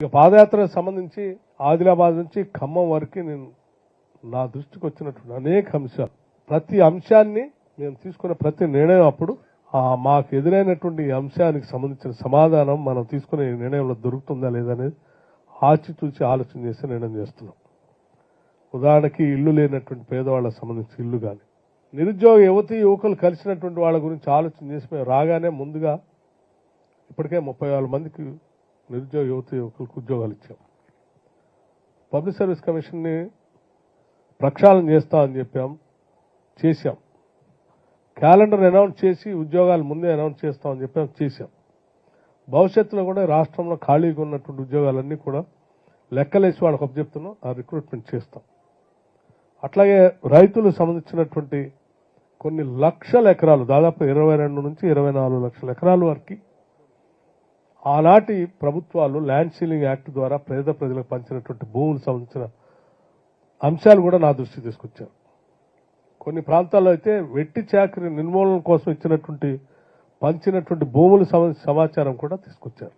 ఇక పాదయాత్రకు సంబంధించి ఆదిలాబాద్ నుంచి ఖమ్మం వరకు నేను నా దృష్టికి వచ్చినటువంటి అనేక అంశాలు. ప్రతి అంశాన్ని మేము తీసుకున్న ప్రతి నిర్ణయం అప్పుడు మాకు ఎదురైనటువంటి ఈ అంశానికి సంబంధించిన సమాధానం మనం తీసుకునే నిర్ణయంలో దొరుకుతుందా లేదనేది ఆచితూచి ఆలోచన చేసి నిర్ణయం చేస్తున్నాం. ఉదాహరణకి ఇల్లు లేనటువంటి పేదవాళ్ళకి సంబంధించి ఇల్లు కానీ నిరుద్యోగ యువతి యువకులు కలిసినటువంటి వాళ్ళ గురించి ఆలోచన చేసి మేము రాగానే ముందుగా ఇప్పటికే ముప్పై మందికి నిరుద్యోగ యువత యువకులకు ఉద్యోగాలు ఇచ్చాం. పబ్లిక్ సర్వీస్ కమిషన్ని ప్రక్షాళన చేస్తామని చెప్పాం చేశాం. క్యాలెండర్ అనౌన్స్ చేసి ఉద్యోగాలు ముందే అనౌన్స్ చేస్తామని చెప్పాం చేశాం. భవిష్యత్తులో కూడా రాష్ట్రంలో ఖాళీగా ఉన్నటువంటి ఉద్యోగాలన్నీ కూడా లెక్కలేసి వాళ్ళకి అప్పచెప్తున్నాం ఆ రిక్రూట్మెంట్ చేస్తాం. అట్లాగే రైతులకు సంబంధించినటువంటి కొన్ని లక్షల ఎకరాలు దాదాపు ఇరవై రెండు నుంచి ఇరవై నాలుగు లక్షల ఎకరాల వరకు ఆనాటి ప్రభుత్వాలు ల్యాండ్ సీలింగ్ యాక్ట్ ద్వారా పేద ప్రజలకు పంచినటువంటి భూములకు సంబంధించిన అంశాలు కూడా నా దృష్టికి తీసుకొచ్చారు. కొన్ని ప్రాంతాల్లో అయితే వెట్టి చాకరి నిర్మూలన కోసం ఇచ్చినటువంటి పంచినటువంటి భూములకు సంబంధించిన సమాచారం కూడా తీసుకొచ్చారు.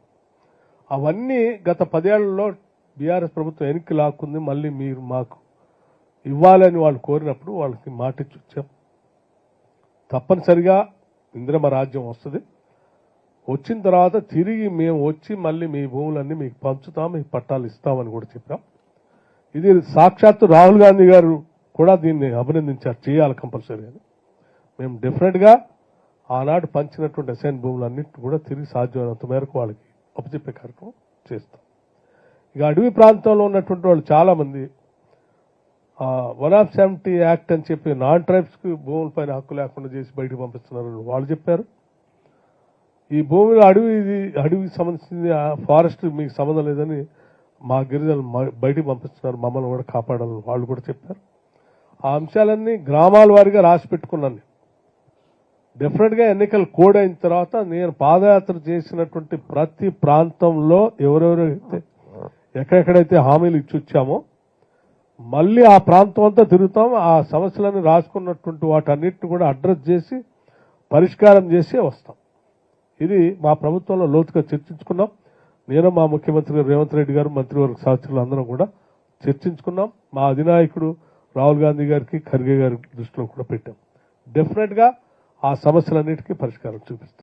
అవన్నీ గత పదేళ్ళలో బీఆర్ఎస్ ప్రభుత్వం వెనక్కి లాక్కుంది. మళ్ళీ మీరు మాకు ఇవ్వాలని వాళ్ళు కోరినప్పుడు వాళ్ళకి మాట ఇచ్చి వచ్చాం. తప్పనిసరిగా ఇంద్రమ రాజ్యం వస్తుంది. వచ్చిన తర్వాత తిరిగి మేము వచ్చి మళ్ళీ మీ భూములన్నీ మీకు పంచుతాం మీకు పట్టాలు ఇస్తామని కూడా చెప్పాం. ఇది సాక్షాత్తు రాహుల్ గాంధీ గారు కూడా దీన్ని అభినందించారు చేయాలి కంపల్సరీ అని. మేము డెఫినెట్గా ఆనాడు పంచినటువంటి అసైన్ భూములన్నింటినీ కూడా తిరిగి సాధ్యమైనంత మేరకు వాళ్ళకి అప్పచెప్పే కార్యక్రమం చేస్తాం. ఇక అడవి ప్రాంతంలో ఉన్నటువంటి వాళ్ళు చాలామంది వన్ ఆఫ్ సెవెంటీ యాక్ట్ అని చెప్పి నాన్ ట్రైబ్స్కి భూములపైన హక్కు లేకుండా చేసి బయటకు పంపిస్తున్నారు వాళ్ళు చెప్పారు. ఈ భూమిలో అడవి ఇది అడవికి సంబంధించింది ఫారెస్ట్ మీకు సంబంధం లేదని మా గిరిజనులు మ- బయటికి పంపిస్తున్నారు మమ్మల్ని కూడా కాపాడాలని వాళ్ళు కూడా చెప్పారు. ఆ అంశాలన్నీ గ్రామాల వారిగా రాసి పెట్టుకున్నాను డెఫినెట్గా ఎన్నికలు కోడ్ అయిన తర్వాత నేను పాదయాత్ర చేసినటువంటి ప్రతి ప్రాంతంలో ఎవరెవరైతే ఎక్కడెక్కడైతే హామీలు ఇచ్చి వచ్చామో మళ్ళీ ఆ ప్రాంతం అంతా తిరుగుతాం ఆ సమస్యలను రాసుకున్నటువంటి వాటన్నిటిని కూడా అడ్రస్ చేసి పరిష్కారం చేసి వస్తాం. ఇది మా ప్రభుత్వంలో లోతుగా చర్చించుకున్నాం. నేను మా ముఖ్యమంత్రి గారు రేవంత్ రెడ్డి గారు మంత్రివర్గ సహచరులు అందరం కూడా చర్చించుకున్నాం. మా అధినాయకుడు రాహుల్ గాంధీ గారికి ఖర్గే గారి దృష్టిలో కూడా పెట్టాం. డెఫినెట్గా ఆ సమస్యలన్నిటికీ పరిష్కారం చూపిస్తాం.